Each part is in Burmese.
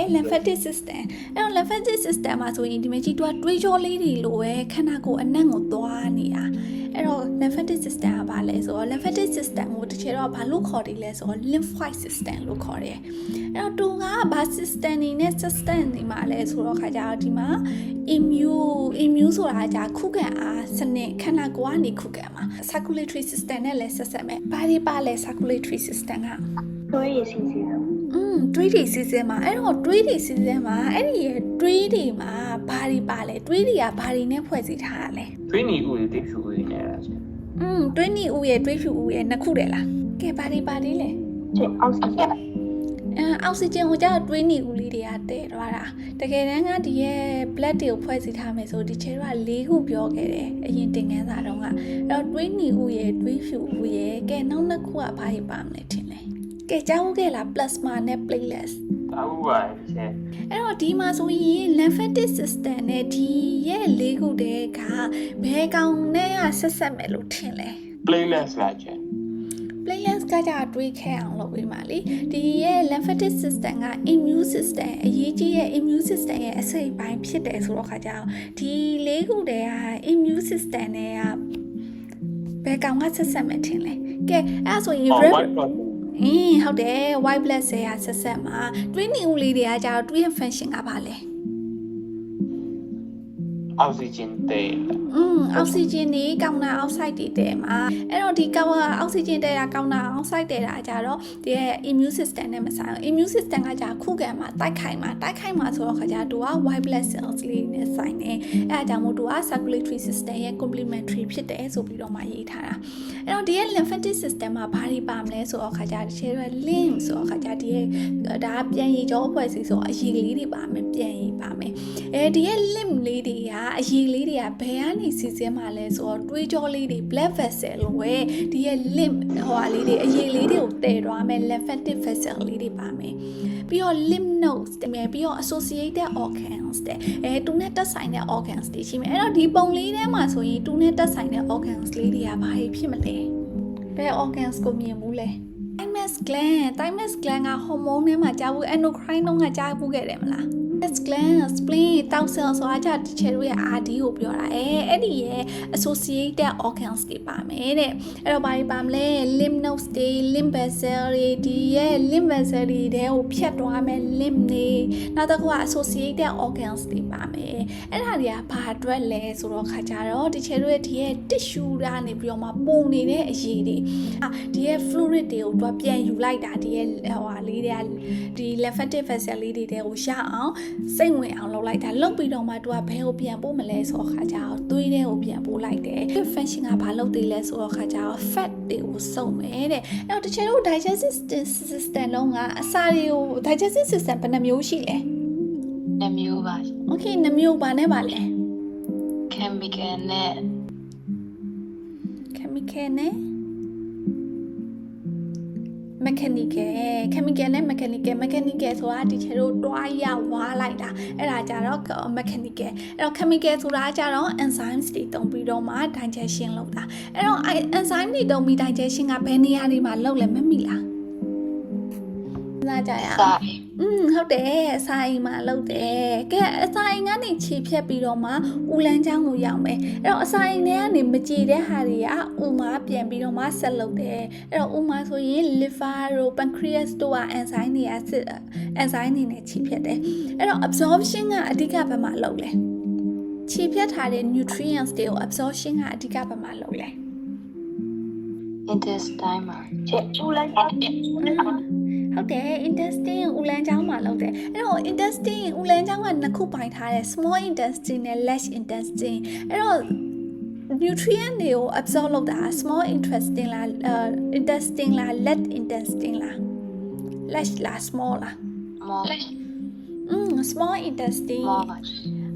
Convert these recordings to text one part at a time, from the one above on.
ရဲ့ lymphatic system အဲ့တော့ lymphatic system မှာဆိုရင်ဒီမှာကြည့်သူကတွေးကြောလေးတွေလိုပဲခန္ဓာကိုယ်အနံ့ကိုသွားနေတာအဲ့တော့ lymphatic system ကဘာလဲဆိုတော့ lymphatic system ကိုတစ်ချက်တော့ဘာလို့ခေါ်တယ်လဲဆိုတော့ lymphoid system လို့ခေါ်တယ်အဲ့တော့သူကဘာ system နေနဲ့ system နေမှာလဲဆိုတော့ခါကြတော့ဒီမှာ immune immune ဆိုတာကခုခံအားစနစ်ခန္ဓာကိုယ်ကနေခုခံမှာ circulatory system နဲ့လည်းဆက်ဆက်မယ်ဘာတွေပါလဲ circulatory system ကတွေးရစီစီ တွေးတွေစီစဉ်မှာအဲ့တော့တွေးတွေစီစဉ်မှာအဲ့ဒီရဲ့တွေးတွေမှာဘာတွေပါလဲတွေးတွေကဘာတွေနဲ့ဖွဲ့စည်းထားတာလဲတွေးနေဦးတွေတွေးဖြူဦးနေရတာဆိုอืมတွေးနေဦးရဲ့တွေးဖြူဦးရဲ့နှစ်ခုတည်းလားကဲဘာတွေပါသေးလဲကျအောက်ဆီဂျင်အဲအောက်ဆီဂျင်ကိုကြာတွေးနေဦးလေးတွေကတည်သွားတာတကယ်တမ်းကဒီရဲ့ blood တွေကိုဖွဲ့စည်းထားမယ်ဆိုဒီချေတော့၄ခုပြောခဲ့တယ်အရင်တင်ခန်းစာတုန်းကအဲ့တော့တွေးနေဦးရဲ့တွေးဖြူဦးရဲ့ကဲနောက်နှစ်ခုကဘာတွေပါမလဲထင် ကဲကြားဦးခဲ့လား plasma နဲ့ platelets အဦးပါရှင်အဲ့တော့ဒီမှာဆိုရင် lymphatic system နဲ့ဒီရဲ့လေးခုတည်းကဘယ်ကောင်နဲ့ကဆက်ဆက်မယ်လို့ထင်လဲ playlist လာရှင် platelets ကကြတွေးခဲအောင်လုပ်ပေးပါလေဒီရဲ့ lymphatic system က immune system အရေးကြီးရဲ့ immune system ရဲ့အစိတ်အပိုင်းဖြစ်တယ်ဆိုတော့ခါကြအောင်ဒီလေးခုတည်းက immune system နဲ့ကဘယ်ကောင်ကဆက်ဆက်မယ်ထင်လဲကဲအဲ့ဒါဆိုရင်အော် red white blood အင်းဟုတ်တယ် white blood cell ကဆက်ဆက်မှာတွေးနေဦးလေးတွေကကြတော့တွေးရဲ့ function ကဘာလဲ အောက်ဆီဂျင်တေး อืมအောက်ဆီဂျင်တွေကောင်းတာအောက်ဆိုက်တွေတဲမှာအဲ့တော့ဒီကောင်းအောက်ဆီဂျင်တဲတာကောင်းတာအောက်ဆိုက်တဲတာကြတော့ဒီရဲ့ immune system နဲ့မဆိုင်ဘူး immune system ကじゃခုခံမှာတိုက်ခိုက်မှာတိုက်ခိုက်မှာဆိုတော့ခါကြတူက white blood cells လေးနဲ့ဆိုင်နေအဲ့ဒါကြောင့်မို့တူက circulatory system ရဲ့ complementary ဖြစ်တယ်ဆိုပြီးတော့မှရေးထားတာအဲ့တော့ဒီရဲ့ lymphatic system မှာဘာတွေပါမလဲဆိုတော့ခါကြဒီချေရ lymph ဆိုတော့ခါကြဒီရဲ့ဒါကပြန်ရည်ကြောအဖွဲ့အစည်းဆိုတော့အရည်ကလေးတွေပါမယ်ပြန်ရည်ပါမယ်အဲဒီရဲ့ lymph လေးတွေက အရည်လေးတွေကဘယ်ကနေစီစဉ်မှာလဲဆိုတော့တွေးကြောလေးတွေ blood vessel လို့ပဲဒီရဲ့ lymph ဟိုဟာလေးတွေအရည်လေးတွေကိုတည်သွားမယ် lymphatic vessel လေးတွေပါမယ်ပြီးတော့ lymph nodes တမယ်ပြီးတော့ associated organs တဲ့အဲတူနဲ့တက်ဆိုင်တဲ့ organs တွေရှိမယ်အဲ့တော့ဒီပုံလေးထဲမှာဆိုရင်တူနဲ့တက်ဆိုင်တဲ့ organs လေးတွေကဘာတွေဖြစ်မလဲဘယ် organs ကိုမြင်ဘူးလဲ thymus gland thymus gland က hormone ထဲမှာကြားဘူး endocrine တုန်းကကြားဘူးခဲ့တယ်မလား thymus gland spleen တောက်ဆယ်ဆိုတာကြတစ်ချက်တို့ရဲ့ RD ကိုပြောတာအဲအဲ့ဒီရဲ့ associated organs တွေပါမယ်တဲ့အဲ့တော့ဘာတွေပါမလဲ lymph nodes တွေ lymph vessel တွေဒီရဲ့ lymph vessel တွေတဲကိုဖြတ်သွားမယ် lymph တွေနောက်တစ်ခုက associated organs တွေပါမယ်အဲ့ဒါတွေကဘာအတွက်လဲဆိုတော့ခါကြတော့ဒီချက်တို့ရဲ့ဒီရဲ့ tissue ကနေပြီးတော့မှပုံနေတဲ့အရည်တွေအာဒီရဲ့ fluid တွေကိုသူကပြန်ယူလိုက်တာဒီရဲ့ဟိုဟာလေးတွေကဒီ lymphatic vessel လေးတွေတဲကိုရအောင်စိတ်ဝင်အောင်လုပ်လိုက်တာလုပ်ပြီးတော့မှသူကဘယ်ကိုပြန်ပို့မလဲဆိုတော့ခါကြတော့သွေးထဲကိုပြန်ပို့လိုက်တယ် function ကဘာလုပ်သေးလဲဆိုတော့ခါကြတော့ fat တွေကိုစုံမယ်တဲ့အဲ့တော့တချို့တို့ digestive system လုံးကအစာတွေကို digestive system ဘယ်နှမျိုးရှိလဲနှမျိုးပါ okay နှမျိုးပါနဲ့ပါလဲ chemical နဲ့ chemical နဲ့ mechanical chemical နဲ့ mechanical mechanical ဆိုတာဒီချေတို့တွားရဝါလိုက်တာအဲ့ဒါကြတော့ mechanical အဲ့တော့ chemical ဆိုတာကြတော့ enzymes တွေတုံပြီးတော့မှ digestion လုပ်တာအဲ့တော့ enzyme တွေတုံပြီး digestion ကဘယ်နေရာတွေမှာလုပ်လဲမမိလားနားကြရအောင်စာ อืมဟုတ်တယ်အစာအိမ်မှာလုပ်တယ်ကဲအစာအိမ်ကနေခြေဖြတ်ပြီးတော့မှဦးလန်းချောင်းကိုရောက်မယ်အဲ့တော့အစာအိမ်ထဲကနေမကြည်တဲ့ဟာတွေကဥမာပြန်ပြီးတော့မှဆက်လုပ်တယ်အဲ့တော့ဥမာဆိုရင် liver တို့ pancreas တို့က enzyme တွေကစစ် enzyme တွေနဲ့ခြေဖြတ်တယ်အဲ့တော့ absorption ကအဓိကဘယ်မှာလုပ်လဲခြေဖြတ်ထားတဲ့ nutrients တွေကို absorption ကအဓိကဘယ်မှာလုပ်လဲ intestine မှာချစ်ဦးလိုက် ဟုတ်တယ် intestine ဦးလန်းချောင်းမှာလုပ်တယ်အဲ့တော့ intestine ဦးလန်းချောင်းကနှစ်ခုပိုင်ထားတယ် small intestine နဲ့ large intestine အဲ့တော့ nutrient တွေကို absorb လုပ်တာ small intestine လား uh, intestine လား large intestine လား large လား small လားမောอืม small intestine မောပါ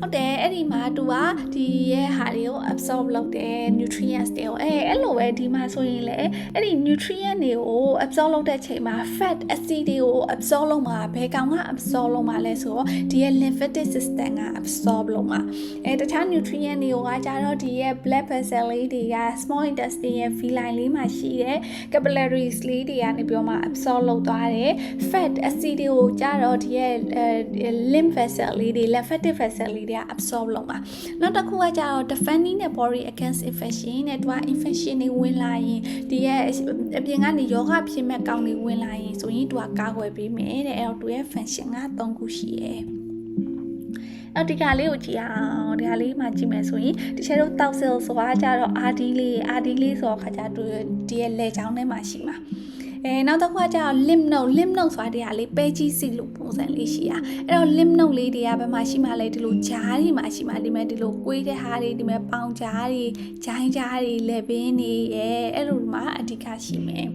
ဟုတ်တယ်အဲ့ဒီမှာသူကဒီရဲ့ဟာတွေကို absorb လုပ်တယ် nutrients တွေကိုအဲအဲ့လိုပဲဒီမှာဆိုရင်လေအဲ့ဒီ nutrient တွေကို absorb လုပ်တဲ့ချိန်မှာ fat acid တွေကို absorb လုပ်မှာဘယ်ကောင်က absorb လုပ်မှာလဲဆိုတော့ဒီရဲ့ lymphatic system က absorb လုပ်မှာအဲတခြား nutrient တွေကကြတော့ဒီရဲ့ blood vessel လေးတွေက small intestine ရဲ့ villi လေးမှာရှိတဲ့ capillaries လေးတွေကနေပြောမှ absorb လုပ်သွားတယ် fat acid တွေကိုကြတော့ဒီရဲ့ lymph vessel လေးတွေ lymphatic vessel လေးတွေက absorb လုပ်မှာနောက်တစ်ခုကကြတော့ defending the body against infection နဲ့သူက infection တွေဝင်လာရင်ဒီရဲ့အပြင်ကနေယောဂဖြစ်မဲ့ကောင်းတွေဝင်လာရင်ဆိုရင်သူကကာကွယ်ပေးမယ်တဲ့အဲ့တော့သူရဲ့ function က၃ခုရှိရယ်အဲ့ဒီကလေးကိုကြည့်အောင်ဒီကလေးမှကြည့်မယ်ဆိုရင်တချို့တို့တောက်ဆယ်ဆိုတာကြတော့ RD လေး RD လေးဆိုတော့ခါကြသူဒီရဲ့လက်ချောင်းထဲမှာရှိမှာ အဲနောက်တစ်ခုကကျတော့ lymph node lymph node ဆိုတာတရားလေးပဲကြီးစီလို့ပုံစံလေးရှိတာအဲ့တော့ lymph node လေးတွေကဘယ်မှာရှိမှလဲဒီလိုဂျားတွေမှာရှိမှဒီမဲ့ဒီလိုကွေးတဲ့ဟာတွေဒီမဲ့ပေါင်ဂျားတွေဂျိုင်းဂျားတွေလက်ပင်တွေရဲအဲ့လိုမှာအဓိကရှိမယ်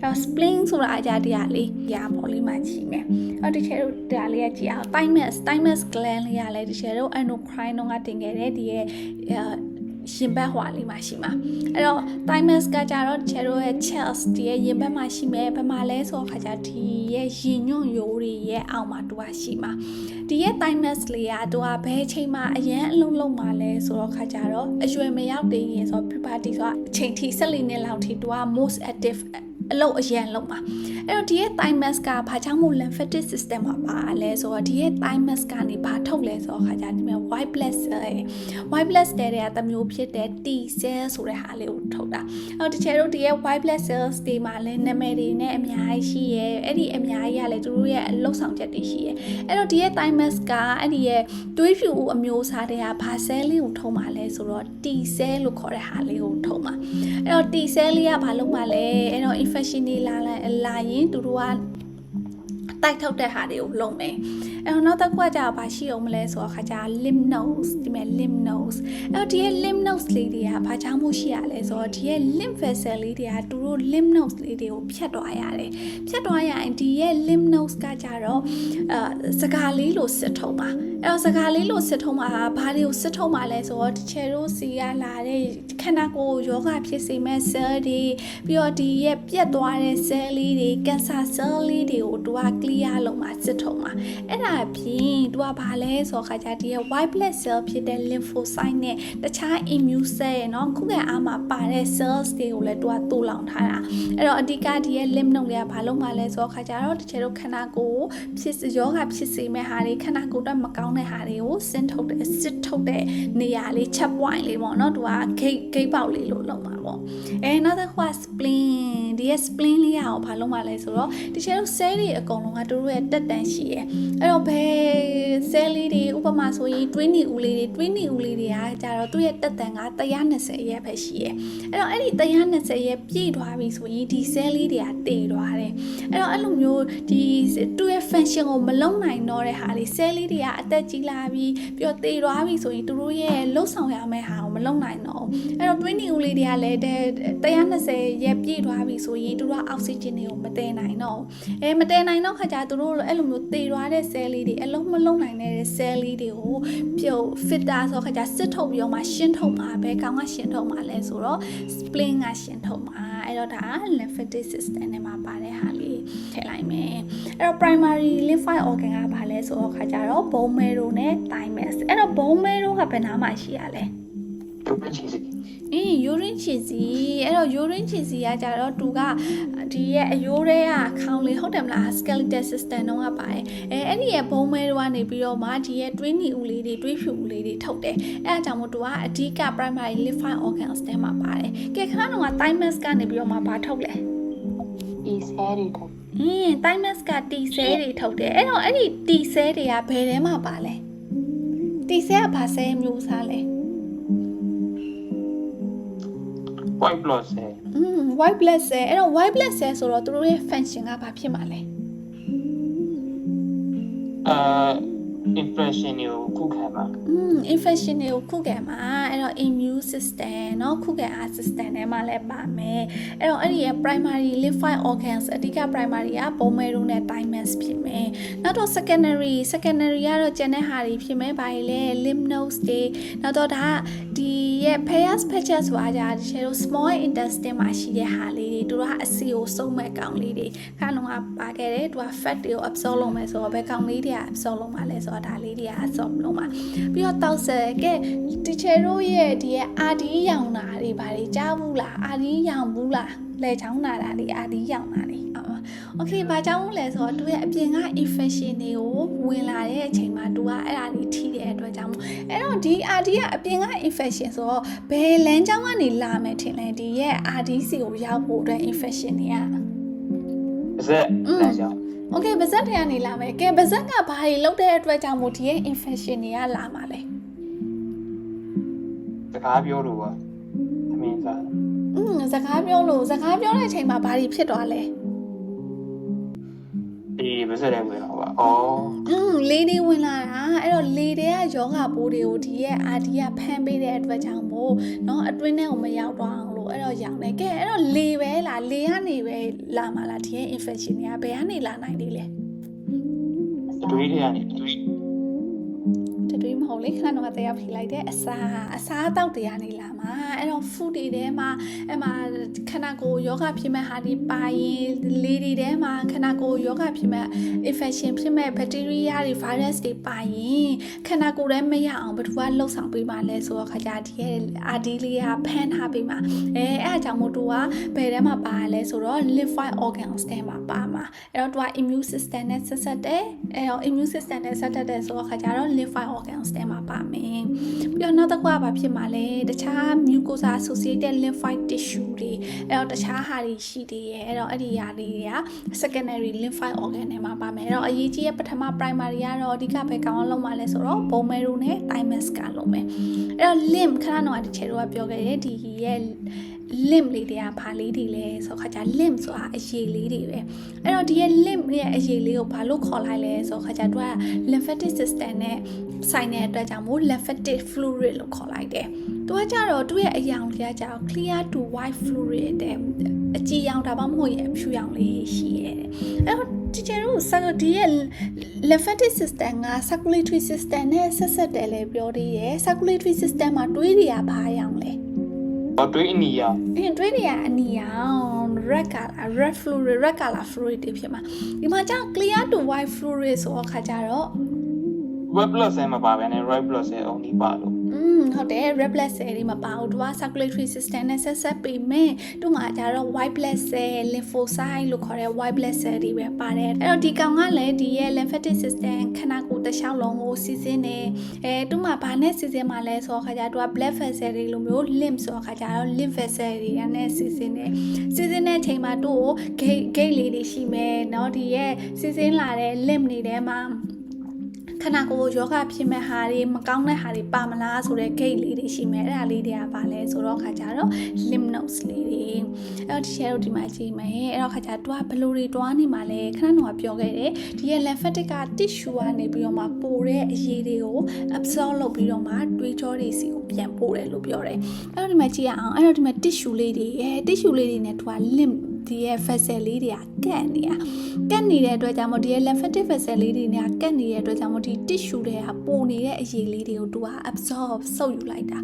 အဲ့တော့ spleen ဆိုတာအကြတရားလေးရာပေါ်လေးမှာရှိမယ်အဲ့တော့ဒီချဲတို့တရားလေးကကြည့်အောင် thymus thymus gland လေးကလည်းဒီချဲတို့ endocrine တော့ကတင်ခဲ့တဲ့ဒီရဲ့ ရှင်ဘက်ဟွာလေးမှာရှိမှာအဲ့တော့ thymus ကကြတော့ချဲတို့ရဲ့ chest ဒီရဲ့ရင်ဘက်မှာရှိမယ်ဘယ်မှာလဲဆိုတော့ခါကျဒီရဲ့ရင်ညွန့်ရိုးတွေရဲ့အောက်မှာတူပါရှိမှာဒီရဲ့ thymus လေးကတူကဘယ်အချိန်မှာအရန်အလုံးလုံးမှာလဲဆိုတော့ခါကျတော့အရွယ်မရောက်သေးရင်ဆိုတော့ puberty ဆိုတာအချိန်ထိ14နှစ်လောက်ထိတူက most active အလုပ်အရန်လုပ်မှာအဲ့တော့ဒီရဲ့ thymus ကဘာကြောင့်မို့ lymphatic system မှာပါလဲဆိုတော့ဒီရဲ့ thymus ကနေဘာထုတ်လဲဆိုတော့ခါကြဒီမှာ white blood cell ရဲ့ white blood cell တွေကတမျိုးဖြစ်တဲ့ T cell ဆိုတဲ့ဟာလေးကိုထုတ်တာအဲ့တော့တချို့တို့ဒီရဲ့ white blood cells တွေမှာလည်းနာမည်တွေနဲ့အများကြီးရှိရဲအဲ့ဒီအများကြီးကလည်းသူတို့ရဲ့အလုပ်ဆောင်ချက်တွေရှိရဲအဲ့တော့ဒီရဲ့ thymus ကအဲ့ဒီရဲ့တွေးဖြူအမျိုးအစားတွေကဘာ cell လေးကိုထုတ်မှာလဲဆိုတော့ T cell လို့ခေါ်တဲ့ဟာလေးကိုထုတ်မှာအဲ့တော့ T cell လေးကဘာလုပ်မှာလဲအဲ့တော့ infection တွေလာလာလာရင်သူတို့ကတိုက်ထုတ်တဲ့ဟာတွေကိုလုံမယ် အဲ့တော့နောက်တစ်ခုကကြာဘာရှိအောင်မလဲဆိုတော့ခါကြာ lymph nodes ဒီမဲ့ lymph nodes အဲ့တော့ဒီရဲ့ lymph nodes လေးတွေကဘာကြောင့်မို့ရှိရလဲဆိုတော့ဒီရဲ့ lymph vessel လေးတွေကသူတို့ lymph nodes လေးတွေကိုဖြတ်သွားရတယ်ဖြတ်သွားရရင်ဒီရဲ့ lymph nodes ကကြတော့အာစကားလေးလို့စစ်ထုံးပါအဲ့တော့စကားလေးလို့စစ်ထုံးပါဘာတွေကိုစစ်ထုံးပါလဲဆိုတော့ဒီချေတို့စီကလာတဲ့ခန္ဓာကိုယ်ယောဂဖြစ်စေမဲ့ cell တွေပြီးတော့ဒီရဲ့ပြတ်သွားတဲ့ cell လေးတွေ cancer cell လေးတွေကိုသူက clear လုပ်မှာစစ်ထုံးမှာအဲ့ဒါပြင်သူကဘာလဲဆိုတော့ခါကြဒီရဲ့ white blood cell ဖြစ်တဲ့ lymphocyte နဲ့တခြား immune cell ရဲ့เนาะခုခံအားမှာပါတဲ့ cells တွေကိုလည်းသူကတူလောင်ထားတာအဲ့တော့အဓိကဒီရဲ့ lymph node တွေကဘာလုပ်မှာလဲဆိုတော့ခါကြတော့တချို့တို့ခန္ဓာကိုယ်ဖြစ်ယောဂဖြစ်စေမဲ့ဟာတွေခန္ဓာကိုယ်အတွက်မကောင်းတဲ့ဟာတွေကိုစင်းထုတ်တဲ့စစ်ထုတ်တဲ့နေရာလေး check point လေးပေါ့เนาะသူက gate gate ပေါက်လေးလို့လုပ်မှာပေါ့အဲနောက်တစ်ခုက spleen ဒီရဲ့ spleen လေးကရောဘာလုပ်မှာလဲဆိုတော့တချို့တို့ cell တွေအကုန်လုံးကသူတို့ရဲ့တက်တန်းရှိရယ်အဲ့တော့ ဘယ် cell လေးတွေဥပမာဆိုရင်တွင်းနီဦးလေးတွေတွင်းနီဦးလေးတွေကကြတော့သူ့ရဲ့တက်တန်းက120ရဲ့ပဲရှိရယ်အဲ့တော့အဲ့ဒီ120ရဲ့ပြည့်သွားပြီဆိုရင်ဒီ cell လေးတွေကတည်သွားတယ်အဲ့တော့အဲ့လိုမျိုးဒီသူ့ရဲ့ function ကိုမလုံနိုင်တော့တဲ့ဟာလေး cell လေးတွေကအသက်ကြီးလာပြီးပြီးတော့တည်သွားပြီဆိုရင်သူတို့ရဲ့လှုပ်ဆောင်ရမယ့်ဟာကိုမလုံနိုင်တော့ဘူးအဲ့တော့တွင်းနီဦးလေးတွေကလည်း120ရဲ့ပြည့်သွားပြီဆိုရင်သူတို့ကအောက်ဆီဂျင်တွေကိုမတည်နိုင်တော့ဘူးအဲမတည်နိုင်တော့ခါကျသူတို့အဲ့လိုမျိုးတည်သွားတဲ့ cell လေးတွေအလုံးမလုံနိုင်တဲ့ cell လေးတွေကိုပြုတ် filter ဆိုခါကျစစ်ထုတ်ပြီးတော့မှရှင်းထုတ်မှာပဲကောင်းကရှင်းထုတ်မှာလဲဆိုတော့ spleen ကရှင်းထုတ်မှာအဲ့တော့ဒါ lymphatic system နဲ့မှာပါတဲ့ဟာလေးထည့်လိုက်မယ်အဲ့တော့ primary lymphoid organ ကဘာလဲဆိုတော့ခါကျတော့ bone marrow နဲ့ thymus အဲ့တော့ bone marrow ကဘယ်နားမှာရှိရလဲ ဒုက္ခချီစီအင်း urine ချီစီအဲ့တော့ urine ချီစီကကြတော့သူကဒီရဲ့အယိုးတွေကခေါင်းလေးဟုတ်တယ်မလား skeletal system တော့ကပါတယ်အဲအဲ့ဒီရဲ့ဘုံမဲတွေကနေပြီးတော့မှဒီရဲ့တွင်းနီဦးလေးတွေတွင်းဖြူဦးလေးတွေထုတ်တယ်အဲ့ဒါကြောင့်မို့သူကအဓိက primary lymphoid organs ထဲမှာပါတယ်ကဲခဏတော့က thymus ကနေပြီးတော့မှဘာထုတ်လဲဒီဆဲတွေတော့အင်း thymus က T cell တွေထုတ်တယ်အဲ့တော့အဲ့ဒီ T cell တွေကဘယ်ထဲမှာပါလဲ T cell ကဘာ cell မျိုးစားလဲ white blood cell อืม white blood cell အဲ့တော့ white blood cell ဆိုတော့သူတို့ရဲ့ function ကဘာဖြစ်မှာလဲအာ infection တွေကိုခုခံမှာ อืม infection တွေကိုခုခံမှာအဲ့တော့ immune system เนาะခုခံအား system ထဲမှာလည်းပါမယ်အဲ့တော့အဲ့ဒီရဲ့ primary lymphoid organs အဓိက primary က bone marrow နဲ့ thymus ဖြစ်မယ်နောက်တော့ secondary secondary ကတော့ကျန်တဲ့ဟာတွေဖြစ်မယ်ဘာတွေလဲ lymph nodes တွေနောက်တော့ဒါကဒီရဲ့ Peyer's patches ဆိုတာじゃဒီချေတို့ small intestine မှာရှိတဲ့ဟာလေးတွေသူတို့ကအစီကိုစုံမဲ့ကောင်လေးတွေခါလုံးကပါခဲ့တယ်သူက fat တွေကို absorb လုပ်မယ်ဆိုတော့ဘယ်ကောင်လေးတွေက absorb လုပ်မှာလဲဆိုတော့ ဒါလေးတွေက absorb လုပ်မှာပြီးတော့တောက်ဆယ်ကဲဒီချေတို့ရဲ့ဒီရဲ့ RD ရောင်တာတွေဘာတွေကြားဘူးလား RD ရောင်ဘူးလားလဲချောင်းနာတာတွေ RD ရောင်တာတွေโอเคဘာကြောင့်လဲဆိုတော့သူရဲ့အပြင်က infection တွေကိုဝင်လာတဲ့အချိန်မှာသူကအဲ့ဒါတွေထိတဲ့အတွက်ကြောင့်မို့အဲ့တော့ဒီ RD ကအပြင်က infection ဆိုတော့ဘယ်လမ်းကြောင်းကနေလာမယ်ထင်လဲဒီရဲ့ RD စီကိုရောက်ဖို့အတွက် infection တွေက ပါဇက်လမ်းကြောင်း Okay ပါဇက်ထဲကနေလာမယ်။ကဲပါဇက်ကဘာတွေလောက်တဲ့အတွက်ကြောင့်မို့ဒီရဲ့ infection တွေကလာမှာလဲ။စကားပြောလို့ပါ။အမင်းစား။อืมစကားပြောလို့စကားပြောတဲ့အချိန်မှာဘာတွေဖြစ်သွားလဲ။ ဒီပါဇက်တွေဝင်တော့ပါအော် อืมလေတွေဝင်လာတာအဲ့တော့လေတွေကယောဂပိုးတွေကိုဒီရဲ့အာဒီကဖမ်းပေးတဲ့အတွက်ကြောင့်မို့เนาะအတွင်းထဲကိုမရောက်တော့အောင်လို့အဲ့တော့ရောင်တယ်ကဲအဲ့တော့လေပဲလားလေကနေပဲလာမှာလားဒီရဲ့ infection တွေကဘယ်ကနေလာနိုင်သေးလဲ အတွေးတွေကနေအတွေး တတွေးမဟုတ် လေခဏတော့တရားဖြေလိုက်တဲ့အစာအစာအသောက်တွေကနေလာမှာအဲ့တော့ food တွေထဲမှာအဲ့မှာခဏကိုယ်ယောဂဖြစ်မဲ့ဟာဒီပါရင်လေတွေထဲမှာခဏကိုယ်ယောဂဖြစ်မဲ့ infection ဖြစ်မဲ့ bacteria တွေ virus တွေပါရင်ခဏကိုယ်ထဲမရအောင်ဘယ်သူကလှုပ်ဆောင်ပေးမှလဲဆိုတော့ခါကြဒီရဲ့ RD လေးကဖမ်းထားပေးမှာအဲအဲ့အကြောင့်မို့သူကဘယ်ထဲမှာပါလဲဆိုတော့ lymphoid organs ထဲမှာပါမှာအဲ့တော့သူက immune system နဲ့ဆက်ဆက်တယ်အဲ့တော့ immune system နဲ့ဆက်တက်တယ်ဆိုတော့ခါကြတော့ lymphoid organs ထဲမှာပါမယ်ပြီးတော့နောက်တစ်ခုကဘာဖြစ်မှာလဲတခြား mucosa associated lymphoid tissue တွေအဲ့တော့တခြားဟာတွေရှိသေးရဲ့အဲ့တော့အဲ့ဒီဟာလေးတွေက secondary lymphoid organ ထဲမှာပါမယ်အဲ့တော့အရေးကြီးရဲ့ပထမ primary ကတော့အဓိကပဲကောင်းအောင်လုပ်မှာလဲဆိုတော့ bone marrow နဲ့ thymus ကလုပ်မယ်အဲ့တော့ lymph ခဏတော့ဒီချေတော့ကပြောခဲ့တယ်ဒီရဲ့ limb လေးတွေကဘာလေးတွေလဲဆိုတော့ခါကျ limb ဆိုတာအရည်လေးတွေပဲအဲ့တော့ဒီရဲ့ limb ရဲ့အရည်လေးကိုဘာလို့ခေါ်လိုက်လဲဆိုတော့ခါကျသူက lymphatic system နဲ့ဆိုင်တဲ့အတွက်ကြောင့်မို့ lymphatic fluid လို့ခေါ်လိုက်တယ်သူကကြတော့သူ့ရဲ့အယောင်လေးကကြတော့ clear to white fluid တဲ့အကြည်ရောင်ဒါမှမဟုတ်ရင်အဖြူရောင်လေးရှိရဲ့အဲ့တော့ဒီကျတော့ဆာဒီရဲ့ lymphatic system က circulatory system နဲ့ဆက်ဆက်တယ်လေပြောသေးတယ် circulatory system မှာတွေးတွေကဘာရောင်လဲ တော့တွေးအနီရောင်အင်းတွေးနေရအနီအောင် red color red fluid red color fluid တွေဖြစ်မှာဒီမှာကျတော့ clear to white fluid ဆိုတော့ခါကြတော့ red blood cell မှာပါပဲနဲ့ white blood cell အုံဒီပါလို့ อืมဟုတ်တယ် red blood cell တွေမပါဘူးသူက circulatory system နဲ့ဆက်ဆက်ပြီးမယ်သူမှာကျတော့ white blood cell lymphocyte လို့ခေါ်တဲ့ white blood cell တွေပဲပါတယ်အဲ့တော့ဒီကောင်ကလည်းဒီရဲ့ lymphatic system ခန္ဓာကိုယ်တစ်လျှောက်လုံးကိုစီစဉ်နေအဲသူမှာဘာနဲ့စီစဉ်မှာလဲဆိုတော့ခါကျသူက blood vessel တွေလိုမျိုး lymph ဆိုတော့ခါကျတော့ lymph vessel တွေနဲ့စီစဉ်နေစီစဉ်တဲ့အချိန်မှာသူ့ကို gate gate လေးတွေရှိမယ်เนาะဒီရဲ့စီစဉ်လာတဲ့ lymph တွေထဲမှာ ခန္ဓာကိုယ်ယောဂဖြစ်မဲ့ဟာတွေမကောင်းတဲ့ဟာတွေပါမလားဆိုတဲ့ gate လေးတွေရှိမယ်အဲ့ဒါလေးတွေကပါလဲဆိုတော့ခါကြတော့ lymph nodes လေးတွေအဲ့တော့ဒီ share တို့ဒီမှာကြည့်မယ်အဲ့တော့ခါကြတွားဘယ်လိုတွေတွားနေမှာလဲခဏတော့ပြောခဲ့တယ်ဒီရဲ့ lymphatic က tissue ကနေပြီးတော့မှပိုတဲ့အရည်တွေကို absorb လုပ်ပြီးတော့မှတွေးကြောတွေစီကိုပြန်ပို့တယ်လို့ပြောတယ်အဲ့တော့ဒီမှာကြည့်ရအောင်အဲ့တော့ဒီမှာ tissue လေးတွေအဲ tissue လေးတွေနဲ့တွား lymph ဒီရဲ့ vessel လေးတွေကကတ်နေတာကတ်နေတဲ့အတွက်ကြောင့်မို့ဒီရဲ့ lymphatic vessel လေးတွေနဲ့ကတ်နေတဲ့အတွက်ကြောင့်မို့ဒီ tissue တွေကပိုနေတဲ့အရည်လေးတွေကိုသူက absorb ဆုပ်ယူလိုက်တာ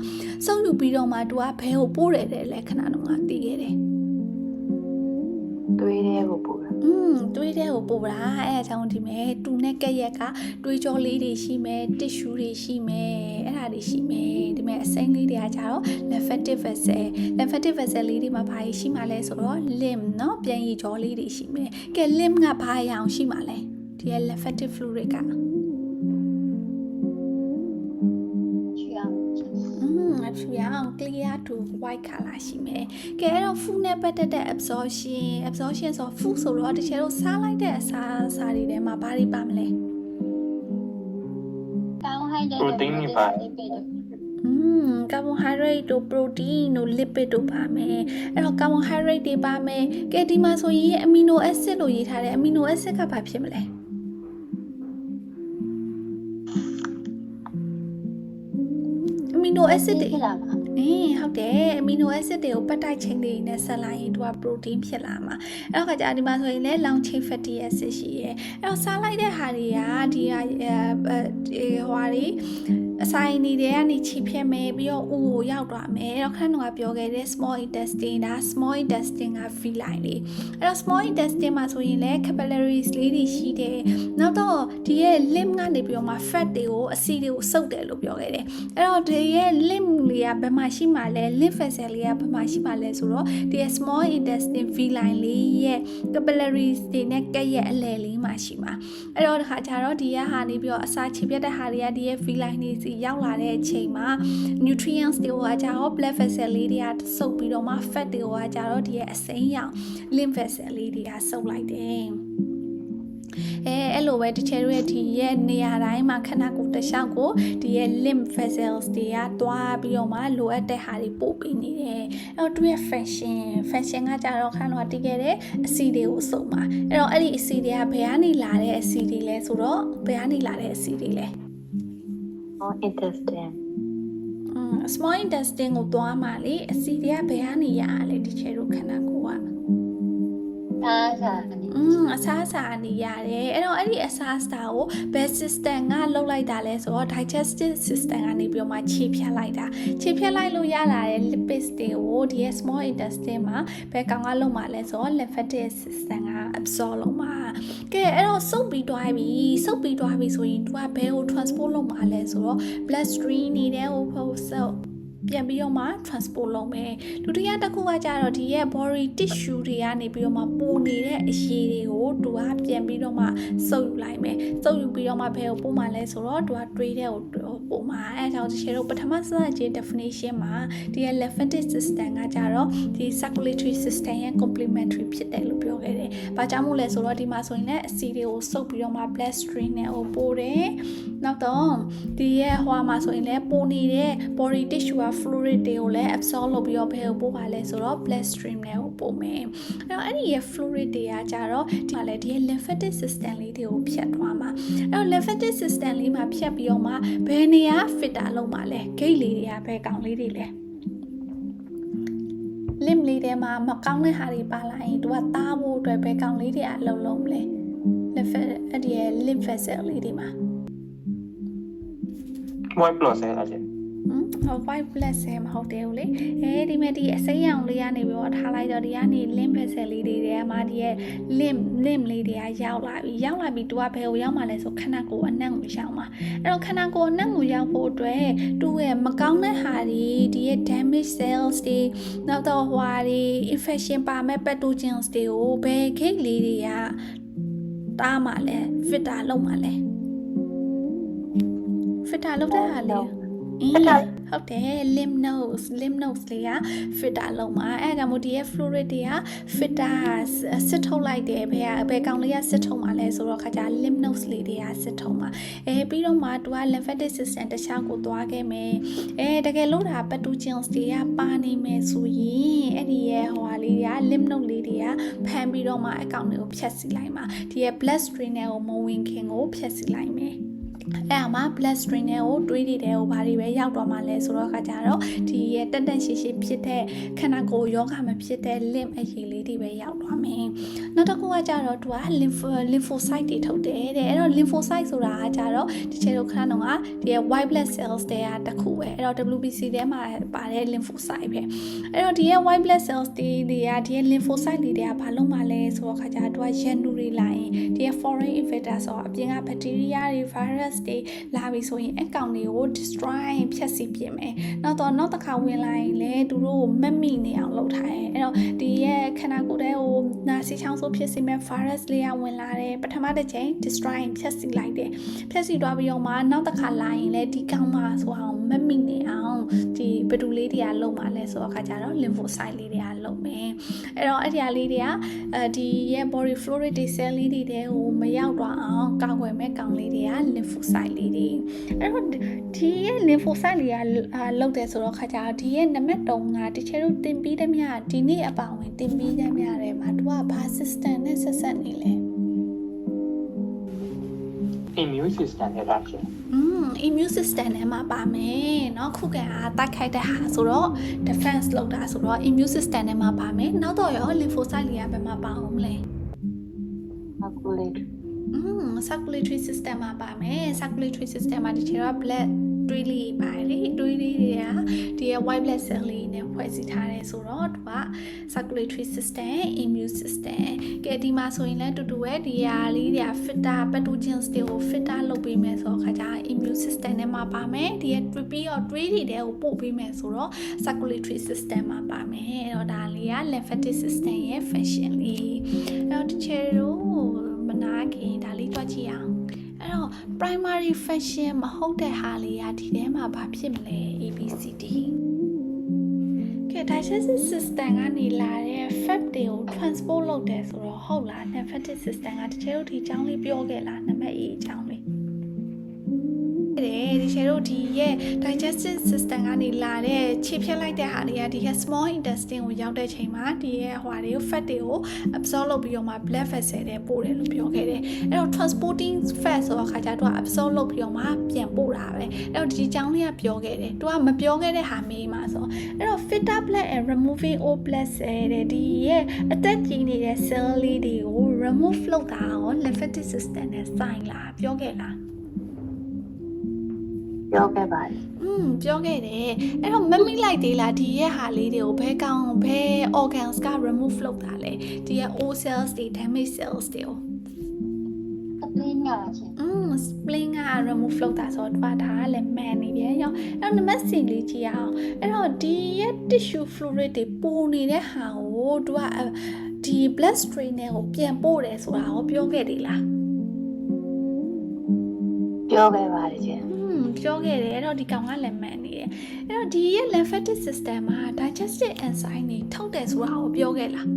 ဆုပ်ယူပြီးတော့မှသူကဘဲကိုပို့တယ်တဲ့လက္ခဏာတော့ငါသိခဲ့တယ်တွေးတဲ့ကိုပို့တာ อืมတွေးတဲ့ကိုပို့တာအဲအကြောင်းဒီမဲ့တူနဲ့ကက်ရက်ကတွေးကြောလေးတွေရှိမယ် tissue တွေရှိမယ်အဲ့ဒါတွေရှိမယ်ဒီမဲ့အစိမ်းလေးတွေကကြတော့ lymphatic vessel lymphatic vessel လေးတွေမှာဘာကြီးရှိမှလဲဆိုတော့ lymph เนาะပြန်ရည်ကြောလေးတွေရှိမယ်ကဲ lymph ကဘာအရောင်ရှိမှလဲဒီရဲ့ lymphatic fluid က to white color ရှိမယ်။ကဲအဲ့တော့ food နဲ့ပတ်သက်တဲ့ absorption absorption ဆိုတော့ food ဆိုတော့တကယ်လို့စားလိုက်တဲ့အစာအစာတွေထဲမှာဘာတွေပါမလဲကောင်းဟိုက်တဲ့ Protein တွေပါလစ်ပစ်တို့။อืม carbohydrate တို့ protein တို့ lipid တို့ပါမယ်။အဲ့တော့ carbohydrate တွေပါမယ်။ကဲဒီမှာဆိုရင် amino acid လို့ရေးထားတယ် amino acid ကဘာဖြစ်မလဲ amino acid တွေဖြစ်လာမှာ အင်းဟုတ်တယ် amino acid တွေကိုပတ်တိုက်ချင်းတွေနဲ့ဆက်လိုက်ရင်သူက protein ဖြစ်လာမှာအဲ့တော့ခါကျဒီမှာဆိုရင်လည်း long chain fatty acid ရှိရဲအဲ့တော့စားလိုက်တဲ့ဟာတွေကဒီဟာအဲဟိုဟာတွေ အဆိုင်နေတွေကနေခြေဖြတ်မယ်ပြီးတော့ဥကိုရောက်သွားမယ်အဲ့တော့ခဏတော့ပြောခဲ့တဲ့ small intestine ဒါ small intestine က feline လေးအဲ့တော့ small intestine မှာဆိုရင်လည်း capillaries လေးတွေရှိတယ်နောက်တော့ဒီရဲ့ lymph ကနေပြီးတော့မှ fat တွေကိုအဆီတွေကိုစုပ်တယ်လို့ပြောခဲ့တယ်အဲ့တော့ဒီရဲ့ lymph လေးကဘယ်မှာရှိမှလဲ lymph vessel လေးကဘယ်မှာရှိမှလဲဆိုတော့ဒီရဲ့ small intestine feline လေးရဲ့ capillaries တွေနဲ့ကက်ရဲ့အလယ်လေးမှာရှိမှာအဲ့တော့ဒီခါကျတော့ဒီရဲ့ဟာနေပြီးတော့အစာချေပြတ်တဲ့ဟာတွေကဒီရဲ့ feline တွေစီရောက်လာတဲ့အချိန်မှာ nutrients တွေကကြတော့ blood vessel လေးတွေကစုပ်ပြီးတော့မှ fat တွေကကြတော့ဒီရဲ့အစိမ်းရောင် lymph vessel လေးတွေကစုပ်လိုက်တယ်အဲအဲ့လိုပဲတချေတို့ရဲ့ဒီရဲ့နေရာတိုင်းမှာခဏကိုတစ်လျှောက်ကိုဒီရဲ့ lymph vessels တွေကတွားပြီးတော့မှလိုအပ်တဲ့ဟာတွေပို့ပေးနေတယ်အဲ့တော့သူရဲ့ function function ကကြတော့ခဏတော့တည်ခဲ့တဲ့အစီတွေကိုစုပ်မှာအဲ့တော့အဲ့ဒီအစီတွေကဘယ်ကနေလာတဲ့အစီတွေလဲဆိုတော့ဘယ်ကနေလာတဲ့အစီတွေလဲ ဟော intestine Mm, small intestine ကိုသွားမှလေအစီတွေကဘယ်ကနေရလဲဒီချေတို့ခန္ဓာကို ယ်က အားစားနေ อืมအစားအစာအနေရတယ်အဲ့တော့အဲ့ဒီအစားအစာကိုဘယ် system ကလှုပ်လိုက်တာလဲဆိုတော့ digestive system ကနေပြီးတော့မှခြေဖြတ်လိုက်တာခြေဖြတ်လိုက်လို့ရလာတဲ့ lipids တွေကိုဒီ small intestine မှာဘယ်ကောင်ကလှုပ်မှာလဲဆိုတော့ lymphatic system က absorb လုပ်မှာကဲအဲ့တော့စုပ်ပြီးသွားပြီစုပ်ပြီးသွားပြီဆိုရင် तू ကဘယ်ကို transport လုပ်မှာလဲဆိုတော့ blood stream နေတဲ့ဟိုဟို cell ပြန်ပြီးတော့မှ transport လုပ်မယ်ဒုတိယတစ်ခုကကြတော့ဒီရဲ့ body tissue တွေကနေပြီးတော့မှပိုနေတဲ့အရည်တွေကိုသူကပြန်ပြီးတော့မှစုပ်ယူလိုက်မယ်စုပ်ယူပြီးတော့မှဘယ်ကိုပို့မှလဲဆိုတော့သူကတွေးတဲ့ကိုပို့မှာအဲအကြောင်းချေတော့ပထမစစချင်း definition မှာဒီရဲ့ lymphatic system ကကြတော့ဒီ circulatory system ရဲ့ complementary ဖြစ်တယ်လို့ပြောခဲ့တယ်။ဘာကြောင့်မို့လဲဆိုတော့ဒီမှာဆိုရင်လည်းအဆီတွေကိုစုပ်ပြီးတော့မှ blood stream နဲ့ဟိုပို့တယ်။နောက်တော့ဒီရဲ့ဟွာမှာဆိုရင်လည်းပိုနေတဲ့ body tissue က fluid တွေကိုလည်း absorb လုပ်ပြီးတော့ဘယ်ကိုပို့ပါလဲဆိုတော့ blood stream နဲ့ကိုပို့မယ်။အဲ့တော့အဲ့ဒီရဲ့ fluid တွေကကြတော့ဒီမှာလည်းဒီရဲ့ lymphatic system လေးတွေကိုဖြတ်သွားမှာ။အဲ့တော့ lymphatic system လေးမှာဖြတ်ပြီးတော့မှဘယ်နေရာ filter လုပ်မှာလဲ။ gate လေးတွေကဘယ်ကောင်လေးတွေလဲ။ limb လေးထဲမှာမကောင်းတဲ့ဟာတွေပါလာရင်သူကသားဖို့အတွက်ဘယ်ကောင်လေးတွေအလုံးလုံးမလဲ lymph အဲ့ဒီရဲ့ lymph vessel လေးတွေမှာ white blood cell အကျ ဟမ်ဟော white blood cell မဟုတ်တယ်ဘူးလေအဲဒီမဲ့ဒီအစိမ်းရောင်လေးကနေပြီးတော့ထားလိုက်တော့ဒီကနေ lymph vessel လေးတွေထဲမှာဒီရဲ့ lymph lymph လေးတွေကရောက်လာပြီရောက်လာပြီသူကဘယ်ကိုရောက်มาလဲဆိုခန္ဓာကိုယ်အနက်ကိုရောက်မှာအဲ့တော့ခန္ဓာကိုယ်အနက်ကိုရောက်ဖို့အတွက်သူ့ရဲ့မကောင်းတဲ့ဟာတွေဒီရဲ့ damage cells တွေနောက်တော့ဟွာတွေ infection ပါမဲ့ pathogens တွေကိုဘယ် gate လေးတွေကတားမှာလဲ filter လုပ်မှာလဲ filter လုပ်တဲ့ဟာလေ အင်းဟုတ်တယ် lymph nodes lymph nodes လေးက filter လုံးမှာအဲ့ဒါကမို့ဒီရဲ့ fluid တွေက filter စစ်ထုတ်လိုက်တယ်ဘယ်ကဘယ်ကောင်လေးကစစ်ထုတ်မှာလဲဆိုတော့ခါကျ lymph nodes လေးတွေကစစ်ထုတ်မှာအဲပြီးတော့မှသူက lymphatic system တခြားကိုသွားခဲ့မယ်အဲတကယ်လို့ဒါ pathogens တွေကပါနေမယ်ဆိုရင်အဲ့ဒီရဲ့ဟိုဟာလေးတွေက lymph node လေးတွေကဖမ်းပြီးတော့မှအကောင်တွေကိုဖျက်ဆီးလိုက်မှာဒီရဲ့ blood stream တွေကိုမဝင်ခင်ကိုဖျက်ဆီးလိုက်မယ် အဲ့အမှာ blood stream တွေကိုတွေးနေတဲ့ဟိုဘာတွေပဲရောက်တော့မှလဲဆိုတော့ခါကြတော့ဒီရဲ့တက်တက်ရှိရှိဖြစ်တဲ့ခန္ဓာကိုယ်ယောဂမဖြစ်တဲ့ lymph အရည်လေးတွေပဲရောက်သွားမယ်နောက်တစ်ခုကကြတော့သူက lymph lymphocyte တွေထုတ်တယ်တဲ့အဲ့တော့ lymphocyte ဆိုတာကကြတော့ဒီချေတို့ခဏတော့ကဒီရဲ့ white blood cells တွေကတစ်ခုပဲအဲ့တော့ WBC ထဲမှာပါတဲ့ lymphocyte ပဲအဲ့တော့ဒီရဲ့ white blood cells တွေတွေကဒီရဲ့ lymphocyte တွေတွေကဘာလို့မှလဲဆိုတော့ခါကြတော့သူကရန်နူတွေလာရင်ဒီရဲ့ foreign invader ဆိုတော့အပြင်က bacteria တွေ virus တွေလာပြီဆိုရင်အကောင်တွေကို destroy ဖျက်ဆီးပြစ်မယ်နောက်တော့နောက်တစ်ခါဝင်လာရင်လည်းသူတို့ကိုမက်မိနေအောင်လုပ်ထားတယ်အဲ့တော့ဒီရဲ့ခန္ဓာကိုယ်ထဲကိုနာစီချောင်းဆိုးဖြစ်စေမဲ့ virus လေးကဝင်လာတယ်ပထမတစ်ချိန် destroy ဖျက်ဆီးလိုက်တယ်ဖျက်ဆီးသွားပြီးတော့မှနောက်တစ်ခါလာရင်လည်းဒီကောင်မဆိုအောင် မမိနေအောင်ဒီဘဒူလေးတွေကလုံပါလဲဆိုတော့ခါကြတော့ lymphocyte လေးတွေကလုံမယ်အဲ့တော့အဲ့ဒီဟာလေးတွေကအဲဒီရဲ့ body fluid တွေ cell လေးတွေတဲဟိုမရောက်တော့အောင်ကာကွယ်မဲ့ကောင်လေးတွေက lymphocyte လေးတွေအဲ့တော့ဒီရဲ့ lymphocyte လေးကလောက်တယ်ဆိုတော့ခါကြတော့ဒီရဲ့နံပါတ်3ကတချို့တို့တင်ပြီးတည်းမြဒီနေ့အပါဝင်တင်ပြီးတည်းမြတွေမှာသူကဘာ system နဲ့ဆက်ဆက်နေလဲ immune system နဲ့ reaction อืม immune system ထဲမှာပါမယ်เนาะခုခံအားတိုက်ခိုက်တဲ့ဟာဆိုတော့ defense လုပ်တာဆိုတော့ immune system ထဲမှာပါမယ်နောက်တော့ရော lymphocyte တွေကဘယ်မှာပါအောင်မလဲ calculate อืม circulatory system မှာပါမယ် circulatory system မှာဒီချေတော့ blood တွေးလေးပါတယ်လေတွေးလေးတွေကဒီရဲ့ white blood cell လေးနဲ့ဖွဲ့စည်းထားတယ်ဆိုတော့သူက circulatory system immune system ကဲဒီမှာဆိုရင်လည်းတူတူပဲဒီဟာလေးတွေက filter pathogens တွေကို filter လုပ်ပေးမယ်ဆိုတော့ခါကျရင် immune system နဲ့မှာပါမယ်ဒီရဲ့တွေးပြီးတော့တွေးတွေတဲ့ကိုပို့ပေးမယ်ဆိုတော့ circulatory system မှာပါမယ်အဲ့တော့ဒါလေးက lymphatic system ရဲ့ function လေးအဲ့တော့တချေတို့မနာခင်ဒါလေးတွက်ကြည့်အောင်အဲ့ တော့ primary function မဟုတ်တဲ့ဟာလေးကဒီထဲမှာဘာဖြစ်မလဲ ABCD ကဲ digestive system ကနေလာတဲ့ fat တွေကို transport လုပ်တယ်ဆိုတော့ဟုတ်လား lymphatic system ကတကယ်လို့ဒီအကြောင်းလေးပြောခဲ့လားနံပါတ် A အကြောင်းလေး တယ်ဒီချေတို့ဒီရဲ့ digestive system ကနေလာတဲ့ခြေဖြတ်လိုက်တဲ့ဟာတွေကဒီရဲ့ small intestine ကိုရောက်တဲ့ချိန်မှာဒီရဲ့ဟွာတွေကို fat တွေကို absorb လုပ်ပြီးတော့မှ blood vessel တွေပို့တယ်လို့ပြောခဲ့တယ်အဲ့တော့ transporting fat ဆိုတော့ခါကျတော့ absorb လုပ်ပြီးတော့မှပြန်ပို့တာပဲအဲ့တော့ဒီကြောင်းလေးကပြောခဲ့တယ်သူကမပြောခဲ့တဲ့ဟာမေးမှာဆိုအဲ့တော့ filter blood and removing all blood cell တဲ့ဒီရဲ့အသက်ကြီးနေတဲ့ cell လေးတွေကို remove လုပ်တာရော lymphatic system နဲ့ဆိုင်လားပြောခဲ့လား ပြောခဲ့ပါတယ် อืมပြောခဲ့တယ်အဲ့တော့မမိလိုက်သေးလားဒီရဲ့ဟာလေးတွေကိုဘယ်ကောင်ဘယ် organs က remove လုပ်တာလဲဒီရဲ့ O cells တွေ damage cells တွေကို အပင်းညာချင်း อืม spleen က remove လုပ်တာဆိုတော့ဒါကလည်းမှန်နေပြန်ရောအဲ့တော့နံပါတ်စီလေးကြည့်အောင်အဲ့တော့ဒီရဲ့ tissue fluid တွေပိုနေတဲ့ဟာကိုသူကဒီ blood stream တွေကိုပြန်ပို့တယ်ဆိုတာကိုပြောခဲ့တယ်လား ပြောခဲ့ပါတယ်ချင်း อืม ပြောခဲ့တယ်အဲ့တော့ဒီကောင်ကလည်းမှန်နေတယ်အဲ့တော့ဒီရဲ့ lymphatic system မှာ digestive enzyme တွေထုတ်တယ်ဆိုတာကိုပြောခဲ့လား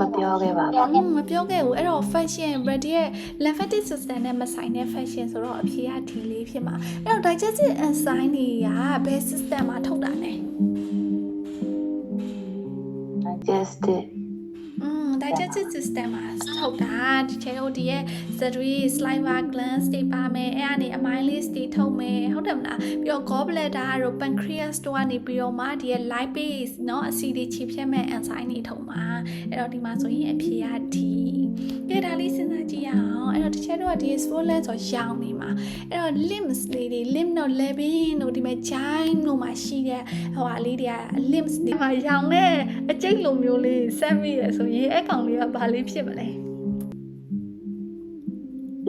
မပြောခဲ့ပါဘူးမပြောခဲ့ဘူးအဲ့တော့ fashion brand ရဲ့ lymphatic system နဲ့မဆိုင်တဲ့ fashion ဆိုတော့အဖြေကဒီလေးဖြစ်မှာအဲ့တော့ digestive enzyme တွေကဘယ် system မှာထုတ်တာလဲ digestive digestive system မှာထုတ်တာဒီချေတို့ဒီရဲ့ salivary saliva glands တွေပါမယ်အဲ့ကနေ amylase တွေထုတ်မယ်ဟုတ်တယ်မလားပြီးတော့ gallbladder တို့ pancreas တို့ကနေပြီးတော့မှဒီရဲ့ lipase เนาะအဆီတွေခြေဖြတ်မဲ့ enzyme တွေထုတ်မှာအဲ့တော့ဒီမှာဆိုရင်အဖြေကဒီကဲဒါလေးစဉ်းစားကြည့်ရအောင်အဲ့တော့ဒီချေတို့ကဒီ swollen ဆိုရောင်နေမှာအဲ့တော့ limbs လေးတွေ limb တို့ labin တို့ဒီမဲ့ joint တို့မှာရှိတဲ့ဟိုဟာလေးတွေက limbs တွေမှာရောင်တဲ့အကျိတ်လိုမျိုးလေးဆက်မိရဆိုရင်အဲ့ ကောင်လေးကဘာလေးဖြစ်မလဲ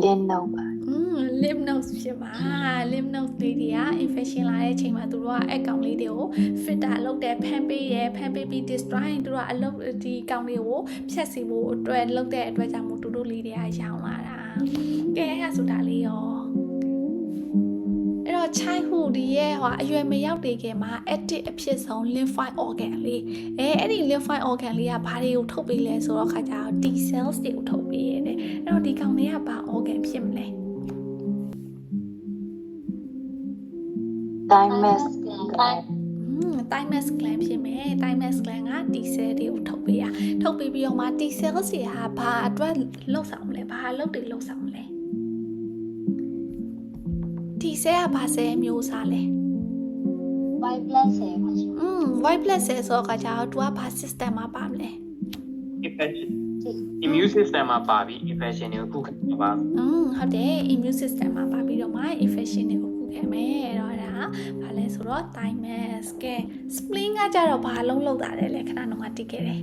လင်းတော့ပါอืม lymph nodes ဖြစ်မှာ lymph nodes လေးတွေက infection လာတဲ့အချိန်မှာသူတို့ကအကောင်လေးတွေကို filter လုပ်တယ်ဖန်ပေးရယ်ဖန်ပေးပြီး destroy ရင်သူတို့ကအလုပ်ဒီကောင်လေးကိုဖျက်ဆီးဖို့အတွက်လုပ်တဲ့အတွက်ကြောင့်မို့သူတို့လေးတွေကရောင်လာတာကဲအဲ့ဒါဆိုတာလေးရောအဲ့ တော့ childhood ဒီရဲ့ဟိုအရွယ်မရောက်သေးခင်မှာ active အဖြစ်ဆုံး lymphoid organ လေးအဲအဲ့ဒီ lymphoid organ လေးကဘာတွေကိုထုတ်ပေးလဲဆိုတော့ခါကြတော့ T cells တွေကိုထုတ်ပေးရတယ်အဲ့တော့ဒီကောင်လေးကဘာ organ ဖြစ်မလဲ thymus อืม thymus gland ဖြစ်မယ် thymus gland က T cell တွေကိုထုတ်ပေးရထုတ်ပေးပြီးတော့မှ T cells တွေဟာဘာအတွက်လှုပ်ဆောင်မလဲဘာလှုပ်တွေလှုပ်ဆောင်မလဲ T cell ကဘာ cell မျိုးစားလဲ white blood cell ပါချင်း อืม white blood cell ဆိုတော့ကကြာတော့ तू ကဘာ system မှာပါမလဲ infection immune system မှာပါပြီး infection တွေကိုခုခံပါ อืมဟုတ်တယ် immune system မှာပါပြီးတော့မှ infection တွေကိုခုခံမယ်အဲ့တော့ဒါဘာလဲဆိုတော့ thymus ကဲ spleen ကကြတော့ဘာလုံးလောက်တာလဲလဲခဏတော့တိခဲ့တယ်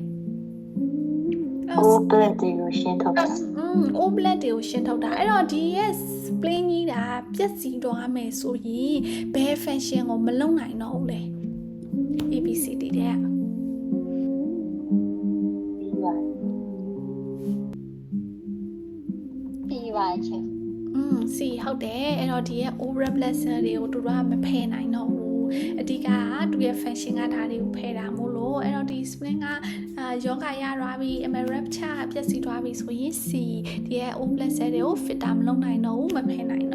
all blood တွေကိုရှင်းထုတ်တာ อืม O blood တွေကိုရှင်းထုတ်တာအဲ့တော့ဒီရဲ့ spleen ကြီးတာပြက်စီးသွားမယ်ဆိုရင်ဘယ် function ကိုမလုပ်နိုင်တော့ဘူးလေ ABCD တဲ့ ပြီးပါပြီးပါချင်း อืม C ဟုတ်တယ်အဲ့တော့ဒီရဲ့ O red blood cell တွေကိုတို့ကမဖယ်နိုင်တော့ဘူး အဓိကကသူရဲ့ function ကဒါတွေကိုဖယ်တာမို့လို့အဲ့တော့ဒီ spleen ကအာယောဂရသွားပြီအမ rupture ပြက်စီးသွားပြီဆိုရင် C ဒီရဲ့ O blood cell တွေကို filter မလုပ်နိုင်တော့ဘူးမဖယ်နိုင်